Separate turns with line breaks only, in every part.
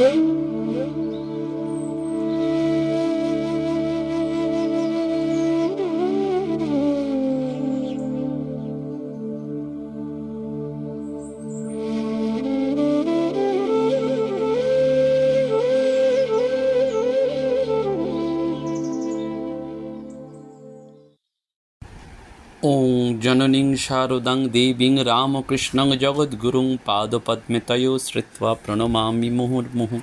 Música জননীং শারদাং দেবীং রামকৃষ্ণং জগদ্গুরুং পাদপদ্মেতয় শ্রুত্বা প্রণমামি মুহুর্মুহু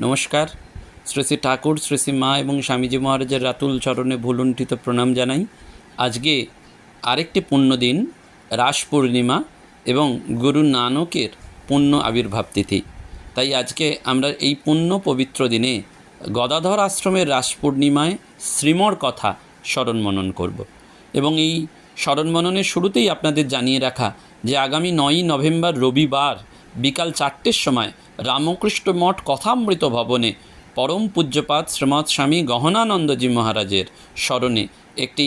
নমস্কার শ্রী শ্রী ঠাকুর শ্রী শ্রী মা এবং স্বামীজি মহারাজের রাতুল চরণে ভুলুণ্ঠিত প্রণাম জানাই। আজকে আরেকটি পুণ্যদিন, রাস পূর্ণিমা এবং গুরু নানকের পুণ্য আবির্ভাব তিথি। তাই আজকে আমরা এই পুণ্য পবিত্র দিনে গদাধর আশ্রমের রাস পূর্ণিমায় শ্রীমর কথা স্মরণ মনন করব। এবং এই স্মরণ মননের শুরুতেই আপনাদের জানিয়ে রাখা যে আগামী নয়ই নভেম্বর রবিবার বিকাল চারটের সময় রামকৃষ্ণ মঠ কথামৃত ভবনে পরম পূজ্যপাত শ্রীমৎ স্বামী গহনানন্দজি মহারাজের স্মরণে একটি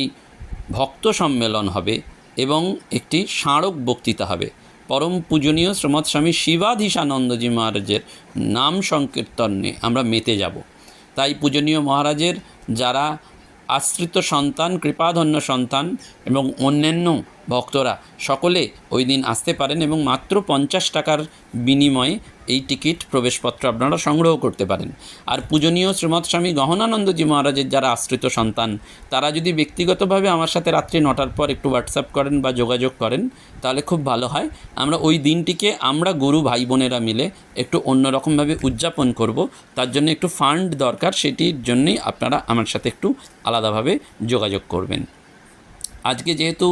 ভক্ত সম্মেলন হবে এবং একটি স্মারক বক্তৃতা হবে। পরম পূজনীয় শ্রীমৎ স্বামী শিবাধীশানন্দজি মহারাজের নাম সংকীর্তনে আমরা মেতে যাব। তাই পূজনীয় মহারাজের যারা আশ্রিত সন্তান কৃপাধন্য সন্তান এবং অন্যান্য ভক্তরা, সকলে ওই দিন আসতে পারেন এবং মাত্র পঞ্চাশ টাকার বিনিময়ে এই টিকিট, প্রবেশপত্র আপনারা সংগ্রহ করতে পারেন। আর পূজনীয় শ্রীমৎ স্বামী গহনানন্দজি মহারাজের যারা আশ্রিত সন্তান, তারা যদি ব্যক্তিগতভাবে আমার সাথে রাত্রি নটার পর একটু হোয়াটসঅ্যাপ করেন বা যোগাযোগ করেন, তাহলে খুব ভালো হয়। আমরা ওই দিনটিকে আমরা গুরু ভাই বোনেরা মিলে একটু অন্যরকমভাবে উদযাপন করব। তার জন্য একটু ফান্ড দরকার, সেটির জন্যই আপনারা আমার সাথে একটু আলাদাভাবে যোগাযোগ করবেন। আজকে যেহেতু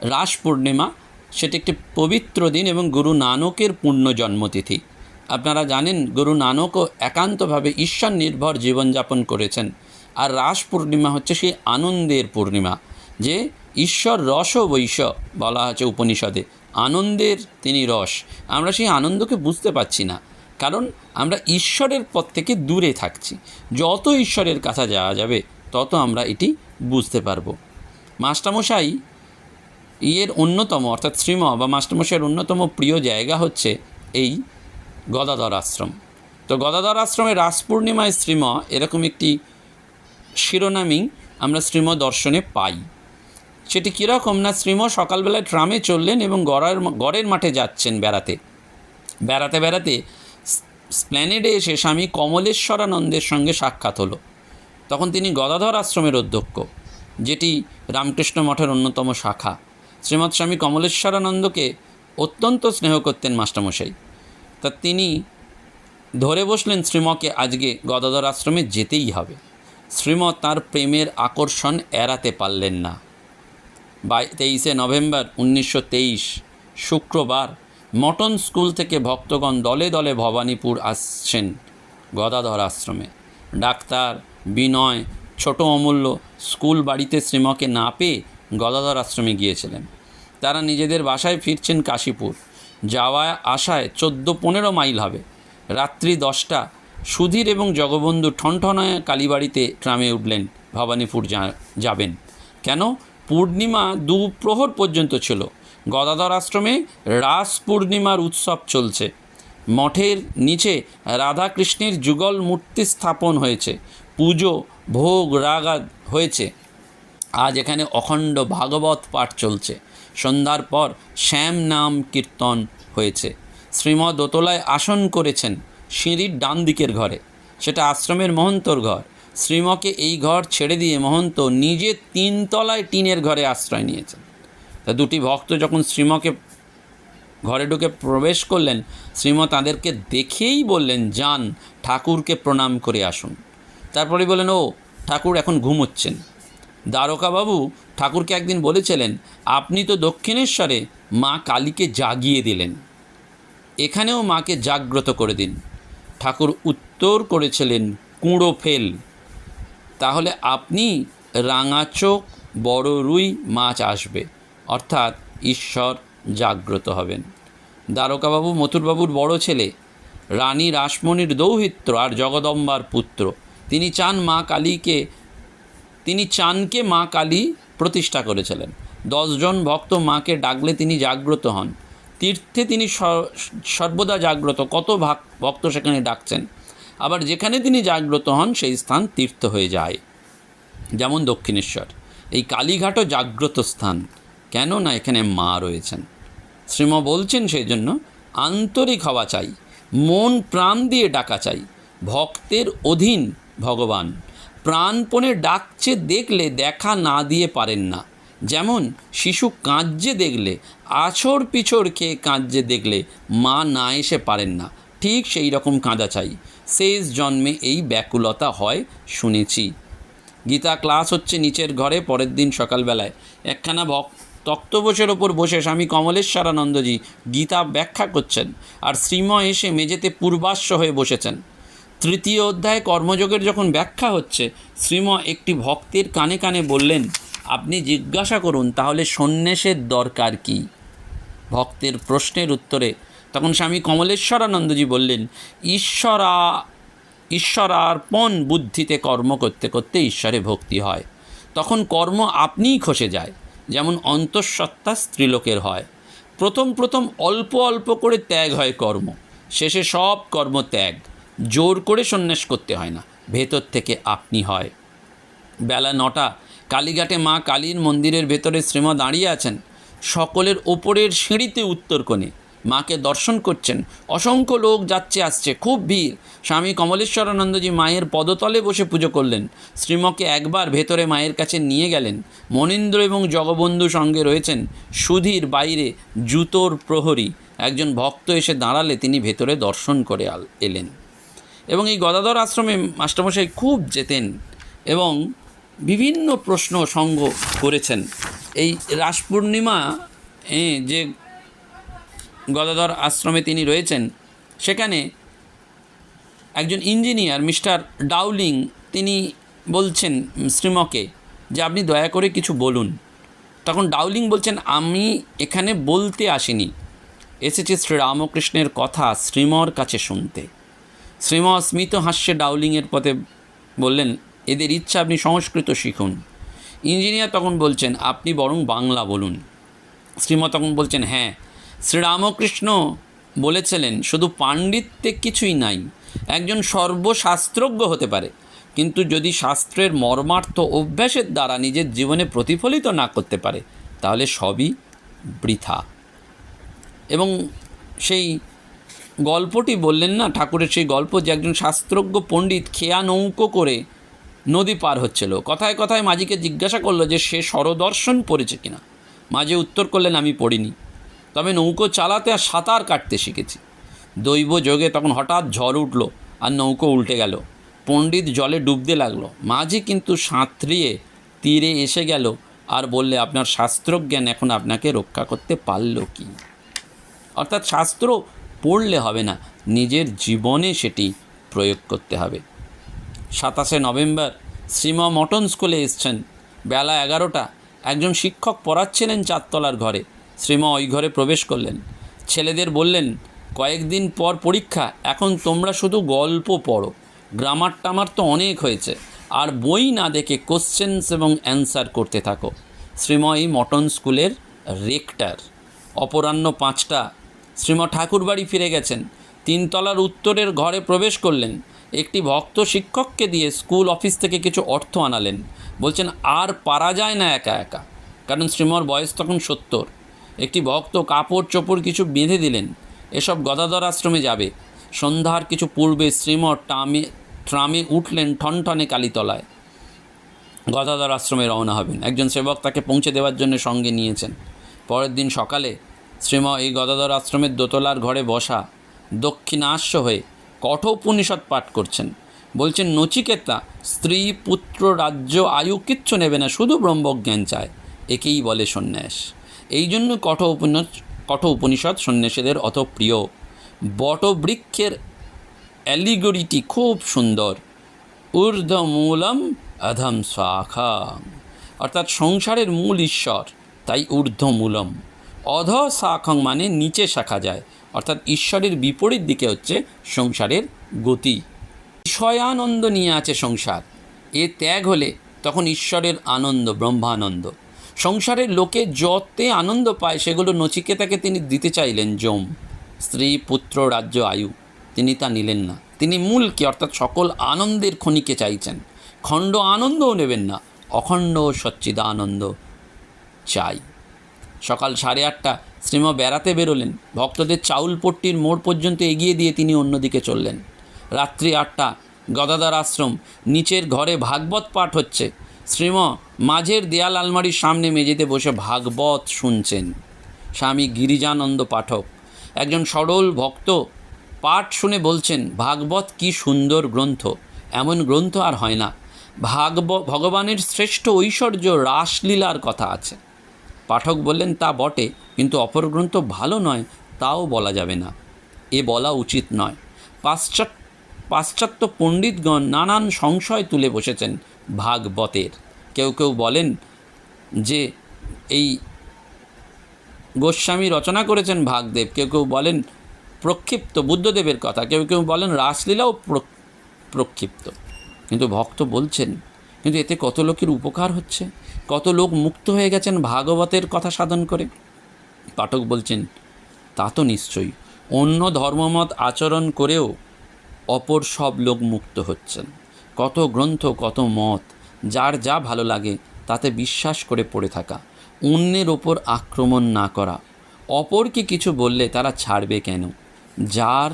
রাস পূর্ণিমা, সেটি একটি পবিত্র দিন এবং গুরু নানকের পূর্ণ জন্মতিথি। আপনারা জানেন, গুরু নানকও একান্তভাবে ঈশ্বর নির্ভর জীবনযাপন করেছেন। আর রাস পূর্ণিমা হচ্ছে সেই আনন্দের পূর্ণিমা, যে ঈশ্বর রস বৈশ বলা আছে উপনিষদে। আনন্দের তিনি রস। আমরা সেই আনন্দকে বুঝতে পারছি না, কারণ আমরা ঈশ্বরের পথ থেকে দূরে থাকছি। যত ঈশ্বরের কাছে যাওয়া যাবে, তত আমরা এটি বুঝতে পারব। মাস্টারমশাই ইয়ের অন্যতম, অর্থাৎ শ্রীম বা মাস্টারমশাইয়ের অন্যতম প্রিয় জায়গা হচ্ছে এই গদাধর আশ্রম। তো গদাধর আশ্রমে রাস পূর্ণিমায় শ্রীম এরকম একটি শিরোনামই আমরা শ্রীম দর্শনে পাই। সেটি কীরকম না, শ্রীম সকালবেলায় ট্রামে চললেন এবং গড়ের গড়ের মাঠে যাচ্ছেন বেড়াতে। বেড়াতে বেড়াতে স্প্ল্যানেডে এসে স্বামী কমলেশ্বরানন্দের সঙ্গে সাক্ষাৎ হলো। তখন তিনি গদাধর আশ্রমের অধ্যক্ষ, যেটি রামকৃষ্ণ মঠের অন্যতম শাখা। শ্রীমৎ স্বামী কমলেশ্বরানন্দকে অত্যন্ত স্নেহ করতেন মাস্টারমশাই। তা তিনি ধরে বসলেন শ্রীমকে আজকে গদাধর আশ্রমে যেতেই হবে। শ্রীম তার প্রেমের আকর্ষণ এড়াতে পারলেন না। বাই তেইশে নভেম্বর উনিশশো তেইশ, শুক্রবার মটন স্কুল থেকে ভক্তগণ দলে দলে ভবানীপুর আসছেন গদাধর আশ্রমে। ডাক্তার বিনয় ছোট অমূল্য স্কুল বাড়িতে শ্রীমকে না পেয়ে গদাধর আশ্রমে গিয়েছিলেন। তারা নিজেদের বাসায় ফিরছেন কাশীপুর। যাওয়া আসায় চোদ্দ পনেরো মাইল হবে। রাত্রি দশটা। সুধীর এবং জগবন্ধু ঠনঠনায় কালীবাড়িতে ট্রামে উঠলেন। ভবানীপুর যাবেন। কেন? পূর্ণিমা দুপ্রহর পর্যন্ত ছিল। গদাধর আশ্রমে রাস পূর্ণিমার উৎসব চলছে। মঠের নিচে রাধাকৃষ্ণের যুগল মূর্তি স্থাপন হয়েছে। পুজো, ভোগ রাগা হয়েছে। আজ এখানে অখণ্ড ভাগবত পাঠ চলছে। সন্ধ্যার পর শ্যাম নাম কীর্তন হয়েছে। শ্রীমদ দোতলায় আসন করেছেন সিঁড়ির ডান দিকের ঘরে। সেটা আশ্রমের মহন্তর ঘর। শ্রীমকে এই ঘর ছেড়ে দিয়ে মহন্ত নিজে তিনতলায় টিনের ঘরে আশ্রয় নিয়েছেন। তা দুটি ভক্ত যখন শ্রীমকে ঘরে ঢুকে প্রবেশ করলেন, শ্রীম তাদেরকে দেখেই বললেন, যান, ঠাকুরকে প্রণাম করে আসুন। তারপরে বললেন, ও, ঠাকুর এখন ঘুমোচ্ছেন। দ্বারকাবাবু ঠাকুরকে একদিন বলেছিলেন, আপনি তো দক্ষিণেশ্বরে মা কালীকে জাগিয়ে দিলেন। এখানেও মাকে জাগ্রত করে দিন। ঠাকুর উত্তর করেছিলেন, কুঁড়ো ফেল। তাহলে আপনি রাঙাচোখ বড় রুই মাছ আসবে। অর্থাৎ ঈশ্বর জাগ্রত হবেন। দ্বারকাবাবু মথুরবাবুর বড় ছেলে, রানী রাসমণির দৌহিত্র আর জগদম্বার পুত্র। তিনি চান মা কালীকে তিনি চানকে মা কালী প্রতিষ্ঠা করেছিলেন। দশজন ভক্ত মাকে ডাকলে তিনি জাগ্রত হন। তীর্থে তিনি সর্বদা জাগ্রত। কত ভাক- ভক্ত সেখানে ডাকছেন। আবার যেখানে তিনি জাগ্রত হন, সেই স্থান তীর্থ হয়ে যায়। যেমন দক্ষিণেশ্বর। এই কালীঘাটও জাগ্রত স্থান। কেন না এখানে মা রয়েছেন। শ্রীম বলছেন সেই জন্য, আন্তরিক হওয়া চাই। মন প্রাণ দিয়ে ডাকা চাই। ভক্তের অধীন ভগবান। প্রাণপণে ডাকছে দেখলে দেখা না দিয়ে পারেন না। যেমন, শিশু কাঁদছে দেখলে আছর পিছর খেয়ে কাঁদছে দেখলে মা না এসে পারেন না। ঠিক সেই রকম কাঁদা চাই। শেষ জন্মে এই ব্যাকুলতা হয়, শুনেছি। গীতা ক্লাস হচ্ছে নিচের ঘরে পরের দিন সকালবেলায়। একখানা ভক তক্তবোসের ওপর বসে স্বামী কমলেশ্বরানন্দজি গীতা ব্যাখ্যা করছেন আর শ্রীময় এসে মেঝেতে পূর্বাশ্ব হয়ে বসেছেন। তৃতীয় অধ্যায় কর্মযোগের যখন ব্যাখ্যা হচ্ছে, শ্রীম একটি ভক্তের কানে কানে বললেন, আপনি জিজ্ঞাসা করুন, তাহলে সন্ন্যাসের দরকার কী? ভক্তের প্রশ্নের উত্তরে তখন স্বামী কমলেশ্বরানন্দজি বললেন, ঈশ্বরা, ঈশ্বরার্পণ বুদ্ধিতে কর্ম করতে করতে ঈশ্বরে ভক্তি হয়। তখন কর্ম আপনিই খসে যায়, যেমন অন্তঃসত্ত্বা স্ত্রীলোকের হয়। প্রথম প্রথম অল্প অল্প করে ত্যাগ হয় কর্ম, শেষে সব কর্ম ত্যাগ। জোর করে সন্ন্যাস করতে হয় না। ভেতর থেকে আপনি হয়। বেলা নটা, কালীঘাটে মা কালীর মন্দিরের ভেতরে শ্রীমা দাঁড়িয়ে আছেন। সকলের ওপরের সিঁড়িতে উত্তর কোণে মাকে দর্শন করছেন। অসংখ্য লোক যাচ্ছে আসছে, খুব ভিড়। স্বামী কমলেশ্বরানন্দজি মায়ের পদতলে বসে পুজো করলেন। শ্রীমকে একবার ভেতরে মায়ের কাছে নিয়ে গেলেন। মনীন্দ্র এবং জগবন্ধু সঙ্গে রয়েছেন সুধীর বাইরে জুতোর প্রহরী। একজন ভক্ত এসে দাঁড়ালে তিনি ভেতরে দর্শন করে এলেন। এবং এই গদাধর আশ্রমে মাস্টারমশাই খুব যেতেন এবং বিভিন্ন প্রশ্ন সঙ্গ করেছেন। এই রাস পূর্ণিমা যে গদাধর আশ্রমে তিনি রয়েছেন, সেখানে একজন ইঞ্জিনিয়ার, মিস্টার ডাউলিং, তিনি বলছেন শ্রীমকে যে আপনি দয়া করে কিছু বলুন। তখন ডাউলিং বলছেন, আমি এখানে বলতে আসিনি। এসেছি শ্রীরামকৃষ্ণের কথা শ্রীমর কাছে শুনতে। শ্রীম স্মিত হাস্যে ডাউলিংয়ের পথে বললেন, এদের ইচ্ছা আপনি সংস্কৃত শিখুন। ইঞ্জিনিয়ার তখন বলছেন, আপনি বরং বাংলা বলুন। শ্রীম তখন বলছেন হ্যাঁ শ্রীরামকৃষ্ণ বলেছিলেন, শুধু পাণ্ডিত্যে কিছুই নাই, একজন সর্বশাস্ত্রজ্ঞ হতে পারে। কিন্তু যদি শাস্ত্রের মর্মার্থ অভ্যাসের দ্বারা নিজের জীবনে প্রতিফলিত না করতে পারে, তাহলে সবই বৃথা। এবং সেই গল্পটি বললেন না? ঠাকুরের সেই গল্প যে একজন শাস্ত্রজ্ঞ পণ্ডিত খেয়া নৌকো করে নদী পার হচ্ছিল। কথায় কথায় মাঝিকে জিজ্ঞাসা করল যে, সে স্বরদর্শন পড়েছে কিনা? মাঝে উত্তর করলেন, আমি পড়িনি। তবে নৌকো চালাতে আর সাঁতার কাটতে শিখেছি। দৈব যোগে তখন হঠাৎ ঝড় উঠল আর নৌকো উল্টে গেল। পণ্ডিত জলে ডুবতে লাগল। মাঝি কিন্তু সাঁতরিয়ে তীরে এসে গেল আর বললে, আপনার শাস্ত্রজ্ঞান এখন আপনাকে রক্ষা করতে পারল কি? অর্থাৎ শাস্ত্র পড়লে হবে না, নিজের জীবনে সেটি প্রয়োগ করতে হবে। সাতাশে নভেম্বর, শ্রীম মটন স্কুলে এসছেন। বেলা এগারোটা, একজন শিক্ষক পড়াচ্ছিলেন চারতলার ঘরে। শ্রীম ওই ঘরে প্রবেশ করলেন। ছেলেদের বললেন, কয়েকদিন পর পরীক্ষা, এখন তোমরা শুধু গল্প পড়ো। গ্রামার টামার তো অনেক হয়েছে। আর বই না দেখে কোশ্চেন্স এবং অ্যান্সার করতে থাকো। শ্রীময়ী মটন স্কুলের রেক্টার অপরাহ্ন পাঁচটা শ্রীম ঠাকুরবাড়ি ফিরে গেছেন। তিনতলার উত্তরের ঘরে প্রবেশ করলেন। একটি ভক্ত শিক্ষককে দিয়ে স্কুল অফিস থেকে কিছু অর্থ আনালেন। বলছেন, আর পারা যায় না একা একা। কারণ শ্রীমর বয়স তখন সত্তর। একটি ভক্ত কাপড় চোপড় কিছু বেঁধে দিলেন। এসব গদাধর আশ্রমে যাবে। সন্ধ্যার কিছু পূর্বে শ্রীমর টামে ট্রামে উঠলেন ঠনঠনে কালীতলায়। গদাধর আশ্রমে রওনা হবেন। একজন সেবক তাকে পৌঁছে দেওয়ার জন্য সঙ্গে নিয়েছেন। পরের দিন সকালে শ্রীম এই গদাধর আশ্রমের দোতলার ঘরে বসা দক্ষিণাস্য হয়ে কঠোপনিষদ পাঠ করছেন। বলছেন, নচিকেতা, স্ত্রী, পুত্র, রাজ্য, আয়ু কিচ্ছু নেবে না, শুধু ব্রহ্মজ্ঞান চায়। একেই বলে সন্ন্যাস। এই জন্য কঠ উপন্যাস কঠ উপনিষদ সন্ন্যাসীদের অত প্রিয়। বটবৃক্ষের অ্যালিগরিটি খুব সুন্দর। ঊর্ধ্বমূলম অধম শাখা অর্থাৎ সংসারের মূল ঈশ্বর, তাই ঊর্ধ্বমূলম। অধ শাখং মানে নিচে শাখা যায়, অর্থাৎ ঈশ্বরের বিপরীত দিকে হচ্ছে সংসারের গতি। বিষয়ানন্দ নিয়ে আছে সংসার। এ ত্যাগ হলে তখন ঈশ্বরের আনন্দ, ব্রহ্মানন্দ। সংসারের লোকে যতে আনন্দ পায়, সেগুলো নচিকেতাকে তিনি দিতে চাইলেন যম। স্ত্রী, পুত্র, রাজ্য, আয়ু, তিনি তা নিলেন না। তিনি মূলকে, অর্থাৎ সকল আনন্দের খনিকে চাইছেন। খণ্ড আনন্দও নেবেন না, অখণ্ড সচ্চিদানন্দ চাই। সকাল সাড়ে আটটা শ্রীমা বেড়াতে বেরোলেন। ভক্তদের চাউল পট্টির মোড় পর্যন্ত এগিয়ে দিয়ে তিনি অন্যদিকে চললেন। রাত্রি আটটা গদাদার আশ্রম, নিচের ঘরে ভাগবত পাঠ হচ্ছে। শ্রীম মাঝের দেয়াল আলমারির সামনে মেঝেতে বসে ভাগবত শুনছেন। স্বামী গিরিজানন্দ পাঠক। একজন সরল ভক্ত পাঠ শুনে বলছেন, ভাগবত কি সুন্দর গ্রন্থ। এমন গ্রন্থ আর হয় না। ভাগব, ভগবানের শ্রেষ্ঠ ঐশ্বর্য রাসলীলার কথা আছে। পাঠক বললেন, তা বটে, কিন্তু অপর গ্রন্থ ভালো নয়, তাও বলা যাবে না। এ বলা উচিত নয়। পাশ্চাত্য পাশ্চাত্য পণ্ডিতগণ নানান সংশয় তুলে বসেছেন ভাগবতের। কেউ কেউ বলেন যে, এই গোস্বামী রচনা করেছেন ভাগদেব। কেউ কেউ বলেন, প্রক্ষিপ্ত বুদ্ধদেবের কথা। কেউ কেউ বলেন, রাসলীলাও প্র- প্রক্ষিপ্ত। কিন্তু ভক্ত বলছেন, কিন্তু এতে কত লোকের উপকার হচ্ছে? কত লোক মুক্ত হয়ে গেছেন ভাগবতের কথা সাধন করে? পাঠক বলছেন, তা তো নিশ্চয়ই। অন্য ধর্মমত আচরণ করেও অপর সব লোক মুক্ত হচ্ছেন। কত গ্রন্থ, কত মত, যার যা ভালো লাগে তাতে বিশ্বাস করে পড়ে থাকা, অন্যের ওপর আক্রমণ না করা। অপরকে কিছু বললে তারা ছাড়বে কেন? যার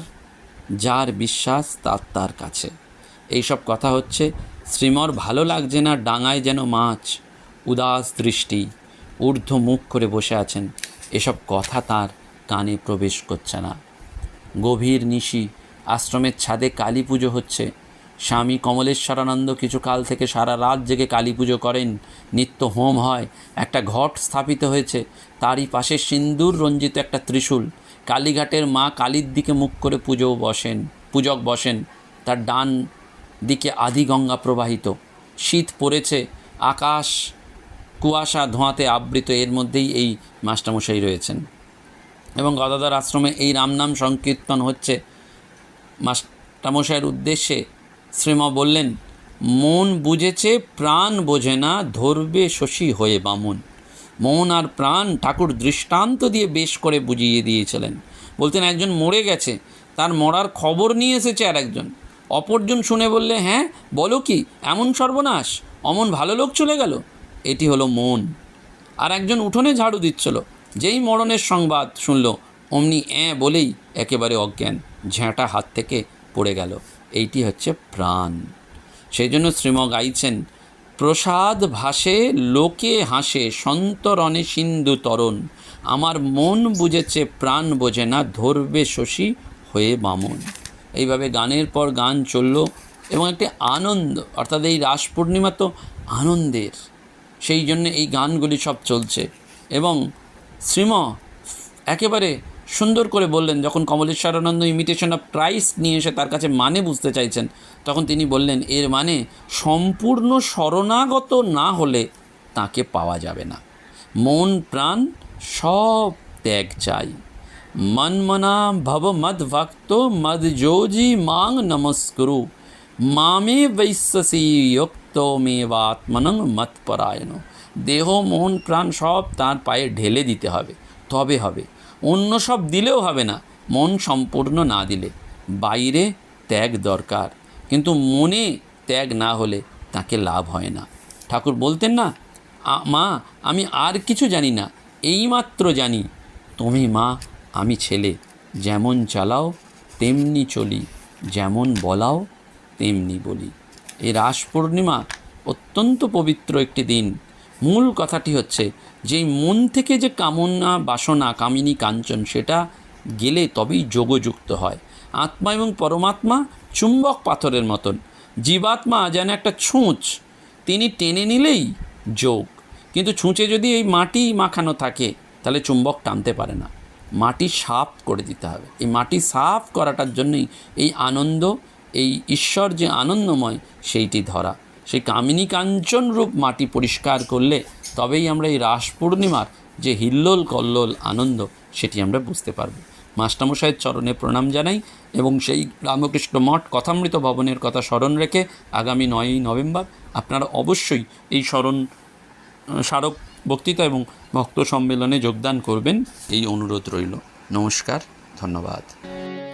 যার বিশ্বাস তার তার কাছে। এইসব কথা হচ্ছে, শ্রীমর ভালো লাগছে না ডাঙায় যেন মাছ। উদাস দৃষ্টি, ঊর্ধ্ব মুখ করে বসে আছেন। এসব কথা তার কানে প্রবেশ করছে না। গভীর নিশি, আশ্রমের ছাদে কালী পুজো হচ্ছে। স্বামী কমলেশ্বরানন্দ কিছু কাল থেকে সারা রাত জেগে কালী পুজো করেন। নিত্য হোম হয়, একটা ঘট স্থাপিত হয়েছে। তারই পাশে সিন্দুর রঞ্জিত একটা ত্রিশূল। কালীঘাটের মা কালীর দিকে মুখ করে পুজো বসেন, পূজক বসেন। তার ডান দিকে আদিগঙ্গা প্রবাহিত। শীত পড়েছে, আকাশ কুয়াশা ধোঁয়াতে আবৃত, এর মধ্যেই এই মাস্টারমশাই রয়েছেন। এবং গদাধর আশ্রমে এই রামনাম সংকীর্তন হচ্ছে। মাস্টারমশাইয়ের উদ্দেশ্যে শ্রীমা বললেন, মন বুঝেছে, প্রাণ বোঝে না, ধরবে শশী হয়ে বামুন। মন আর প্রাণ ঠাকুর দৃষ্টান্ত দিয়ে বেশ করে বুঝিয়ে দিয়েছিলেন। বলতেন, একজন মরে গেছে, তার মরার খবর নিয়ে এসেছে আর একজন। অপরজন শুনে বললে হ্যাঁ বলো কি, এমন সর্বনাশ, অমন ভালো লোক চলে গেল। এটি হলো মন। আর একজন উঠোনে ঝাড়ু দিচ্ছিল, যেই মরণের সংবাদ শুনল, অমনি অ্যাঁ বলেই একেবারে অজ্ঞান ঝ্যাঁটা হাত থেকে পড়ে গেল। এইটি হচ্ছে প্রাণ। সেই জন্য শ্রীম গাইছেন, প্রসাদ ভাসে, লোকে হাসে, সন্তরণে সিন্ধু তরণ। আমার মন বুঝেছে, প্রাণ বোঝে না, ধরবে শশী হয়ে বামন। এইভাবে গানের পর গান চলল এবং একটি আনন্দ, অর্থাৎ এই রাস পূর্ণিমা তো আনন্দের। সেই জন্য এই গানগুলি সব চলছে। এবং শ্রীম একেবারে সুন্দর করে বললেন, যখন কমলেশ্বরানন্দ ইমিটেশন অফ ক্রাইস্ট নিয়ে এসে তার কাছে মানে বুঝতে চাইছেন, তখন তিনি বললেন, এর মানে সম্পূর্ণ শরণাগত না হলে তাকে পাওয়া যাবে না। মন প্রাণ সব ত্যাগ চাই। মনমনা ভব মদ ভক্ত মদ যোজি মাং নমস্কুরু। মামে বৈশ্যসি যুক্ত মেবাত্মনং মৎপরায়ণ দেহ মন প্রাণ সব তার পায়ে ঢেলে দিতে হবে। তবে হবে। অন্য সব দিলেও হবে না। মন সম্পূর্ণ না দিলে। বাইরে ত্যাগ দরকার। কিন্তু মনে ত্যাগ না হলে তাকে লাভ হয় না। ঠাকুর বলতেন না, "আ- মা, আমি আর কিছু জানি না। এইমাত্র জানি, তুমি মা, আমি ছেলে। যেমন চালাও, তেমনি চলি। যেমন বলাও, তেমনি বলি। এই রাস পূর্ণিমা অত্যন্ত পবিত্র একটি দিন। মূল কথাটি হচ্ছে যে মন থেকে যে কামনা, বাসনা, কামিনী, কাঞ্চন সেটা গেলে তবেই যোগযুক্ত হয়। আত্মা এবং পরমাত্মা চুম্বক পাথরের মতন। জীবাত্মা যেন একটা ছুঁচ, তিনি টেনে নিলেই যোগ। কিন্তু ছুঁচে যদি এই মাটি মাখানো থাকে, তাহলে চুম্বক টানতে পারে না। মাটি সাফ করে দিতে হবে। এই মাটি সাফ করাটার জন্যই এই আনন্দ এই ঈশ্বর যে আনন্দময়, সেইটি ধরা। সেই কামিনী কাঞ্চন রূপ মাটি পরিষ্কার করলে তবেই আমরা এই রাস পূর্ণিমার যে হিল্লোল কল্লোল আনন্দ, সেটি আমরা বুঝতে পারব। মাস্টামশাইয়ের চরণে প্রণাম জানাই এবং সেই রামকৃষ্ণ মঠ কথামৃত ভবনের কথা স্মরণ রেখে আগামী নয়ই নভেম্বর আপনারা অবশ্যই এই স্মরণ, স্মারক বক্তৃতা এবং ভক্ত সম্মেলনে যোগদান করবেন। এই অনুরোধ রইল। নমস্কার, ধন্যবাদ।